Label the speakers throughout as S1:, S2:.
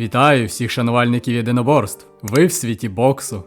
S1: Вітаю всіх шанувальників єдиноборств. Ви в світі боксу.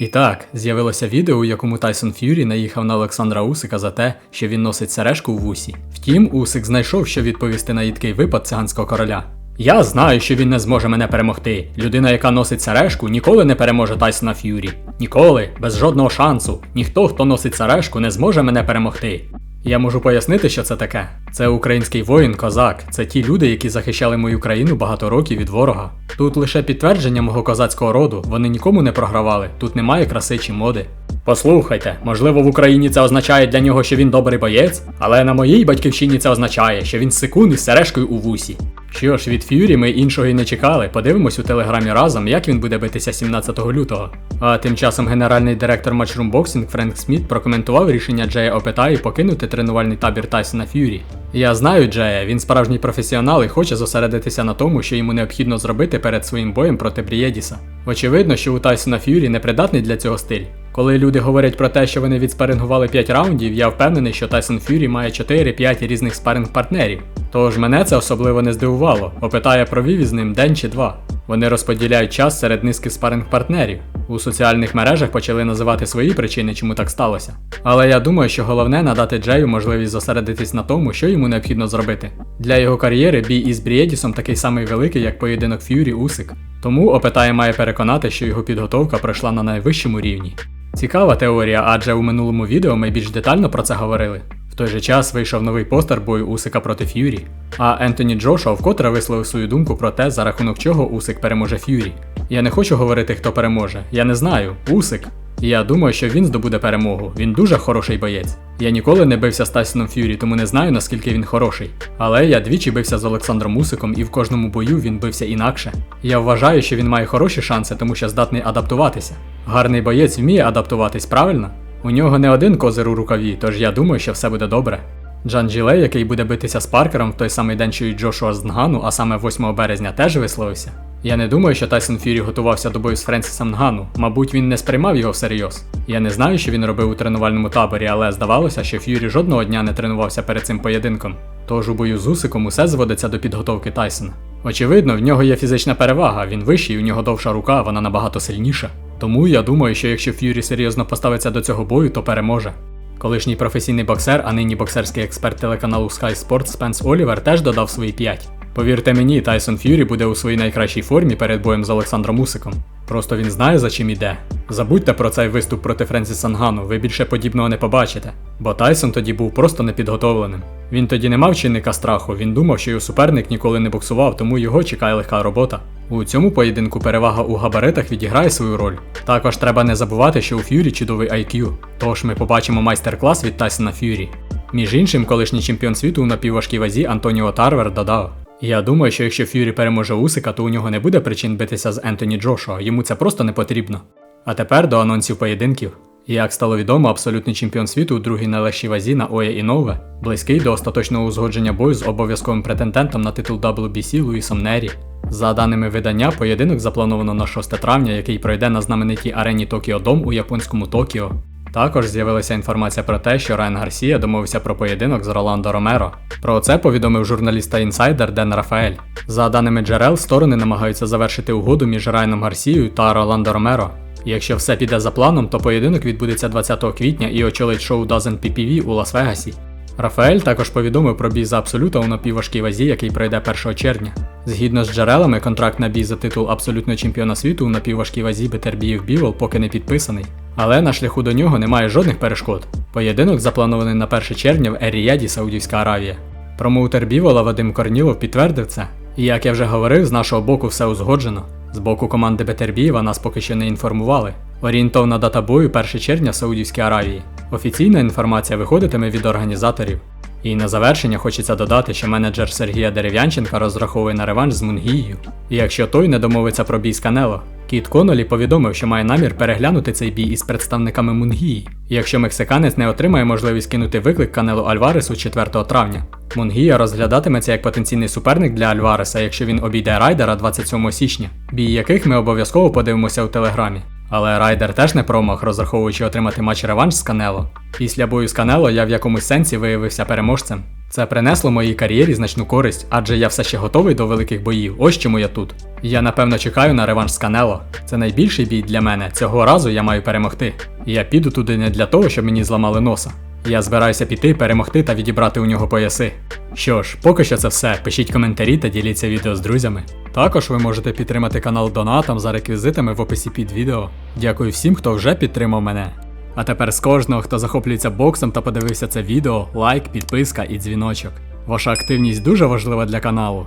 S1: І так, з'явилося відео, у якому Тайсон Ф'юрі наїхав на Олександра Усика за те, що він носить сережку у вусі. Втім, Усик знайшов, що відповісти на їдкий випад циганського короля. Я знаю, що він не зможе мене перемогти. Людина, яка носить сережку, ніколи не переможе Тайсона Ф'юрі. Ніколи, без жодного шансу. Ніхто, хто носить сережку, не зможе мене перемогти. Я можу пояснити, що це таке. Це український воїн, козак. Це ті люди, які захищали мою країну багато років від ворога. Тут лише підтвердження мого козацького роду. Вони нікому не програвали. Тут немає краси чи моди. Послухайте, можливо, в Україні це означає для нього, що він добрий боєць, але на моїй батьківщині це означає, що він секунд із сережкою у вусі. Що ж, від Ф'юрі ми іншого й не чекали. Подивимось у телеграмі разом, як він буде битися 17 лютого. А тим часом генеральний директор Matchroom Френк Сміт прокоментував рішення Джея Опетаї покинути тренувальний табір Тайсона Ф'юрі. Я знаю Джея, він справжній професіонал і хоче зосередитися на тому, що йому необхідно зробити перед своїм боєм проти Брієдіса. Очевидно, що у Тайсона Ф'юрі непридатний для цього стиль. Коли люди говорять про те, що вони відспарингували 5 раундів, я впевнений, що Тайсон Ф'юрі має 4-5 різних спаринг-партнерів. Тож мене це особливо не здивувало. Опитає провів із ним день чи два. Вони розподіляють час серед низки спаринг-партнерів. У соціальних мережах почали називати свої причини, чому так сталося. Але я думаю, що головне надати Джею можливість зосередитись на тому, що йому необхідно зробити. Для його кар'єри бій із Брієдісом такий самий великий, як поєдинок Ф'юрі Усик. Тому Опитає має переконати, що його підготовка пройшла на найвищому рівні. Цікава теорія, адже у минулому відео ми більш детально про це говорили. В той же час вийшов новий постер бою Усика проти Ф'юрі, а Ентоні Джошуа вкотре висловив свою думку про те, за рахунок чого Усик переможе Ф'юрі. Я не хочу говорити, хто переможе. Я не знаю. Усик. Я думаю, що він здобуде перемогу. Він дуже хороший боєць. Я ніколи не бився з Тайсоном Ф'юрі, тому не знаю наскільки він хороший. Але я двічі бився з Олександром Усиком, і в кожному бою він бився інакше. Я вважаю, що він має хороші шанси, тому що здатний адаптуватися. Гарний боєць вміє адаптуватись, правильно? У нього не один козир у рукаві, тож я думаю, що все буде добре. Джан Джилей, який буде битися з Паркером в той самий день, що й Джошуа з Нгану, а саме 8 березня, теж висловився. Я не думаю, що Тайсон Фюрі готувався до бою з Френсісом Нгану. Мабуть, він не сприймав його всерйоз. Я не знаю, що він робив у тренувальному таборі, але здавалося, що Ф'юрі жодного дня не тренувався перед цим поєдинком. Тож у бою з Усиком усе зводиться до підготовки Тайсона. Очевидно, в нього є фізична перевага, він вищий, у нього довша рука, вона набагато сильніша. Тому я думаю, що якщо Ф'юрі серйозно поставиться до цього бою, то переможе. Колишній професійний боксер, а нині боксерський експерт телеканалу Sky Sports Спенс Олівер теж додав свої 5. Повірте мені, Тайсон Ф'юрі буде у своїй найкращій формі перед боєм з Олександром Усиком. Просто він знає, за чим іде. Забудьте про цей виступ проти Френсіса Нгану, ви більше подібного не побачите. Бо Тайсон тоді був просто непідготовленим. Він тоді не мав чинника страху, він думав, що його суперник ніколи не боксував, тому його чекає легка робота. У цьому поєдинку перевага у габаритах відіграє свою роль. Також треба не забувати, що у Ф'юрі чудовий IQ, тож ми побачимо майстер-клас від Тайсона Ф'юрі. Між іншим, колишній чемпіон світу у напівважкій вазі Антоніо Тарвер додав. Я думаю, що якщо Ф'юрі переможе Усика, то у нього не буде причин битися з Ентоні Джошуа, йому це просто не потрібно. А тепер до анонсів поєдинків. Як стало відомо, абсолютний чемпіон світу у другій найлегшій вазі на Оя Інове, близький до остаточного узгодження бою з обов'язковим претендентом на титул WBC Луїсом Нері. За даними видання, поєдинок заплановано на 6 травня, який пройде на знаменитій арені Токіо Дом у японському Токіо. Також з'явилася інформація про те, що Райан Гарсія домовився про поєдинок з Роландо Ромеро. Про це повідомив журналіст та інсайдер Ден Рафаель. За даними джерел, сторони намагаються завершити угоду між Райаном Гарсією та Роландо Ромеро. Якщо все піде за планом, то поєдинок відбудеться 20 квітня і очолить шоу Dozen PPV у Лас-Вегасі. Рафаель також повідомив про бій за абсолюта у напівважкій вазі, який пройде 1 червня. Згідно з джерелами, контракт на бій за титул абсолютного чемпіона світу у напівважкій вазі Бетербіїв Бівол поки не підписаний. Але на шляху до нього немає жодних перешкод. Поєдинок запланований на 1 червня в Еріяді, Саудівська Аравія. Промоутер Бівола Вадим Корнілов підтвердив це. І як я вже говорив, з нашого боку все узгоджено. З боку команди Бетербієва нас поки що не інформували. Орієнтовна дата бою 1 червня в Саудівській Аравії. Офіційна інформація виходитиме від організаторів. І на завершення хочеться додати, що менеджер Сергія Дерев'янченка розраховує на реванш з Мунгією. І якщо той не домовиться про бій з Канело, Кіт Конолі повідомив, що має намір переглянути цей бій із представниками Мунгії, якщо мексиканець не отримає можливість кинути виклик Канело Альваресу 4 травня. Мунгія розглядатиметься як потенційний суперник для Альвареса, якщо він обійде райдера 27 січня, бій яких ми обов'язково подивимося у телеграмі. Але Райдер теж не промах, розраховуючи отримати матч реванш з Канело. Після бою з Канело я в якомусь сенсі виявився переможцем. Це принесло моїй кар'єрі значну користь, адже я все ще готовий до великих боїв. Ось чому я тут. Я напевно чекаю на реванш з Канело. Це найбільший бій для мене. Цього разу я маю перемогти. І я піду туди не для того, щоб мені зламали носа. Я збираюся піти, перемогти та відібрати у нього пояси. Що ж, поки що це все. Пишіть коментарі та діліться відео з друзями. Також ви можете підтримати канал донатом за реквізитами в описі під відео. Дякую всім, хто вже підтримав мене. А тепер з кожного, хто захоплюється боксом та подивився це відео, лайк, підписка і дзвіночок. Ваша активність дуже важлива для каналу.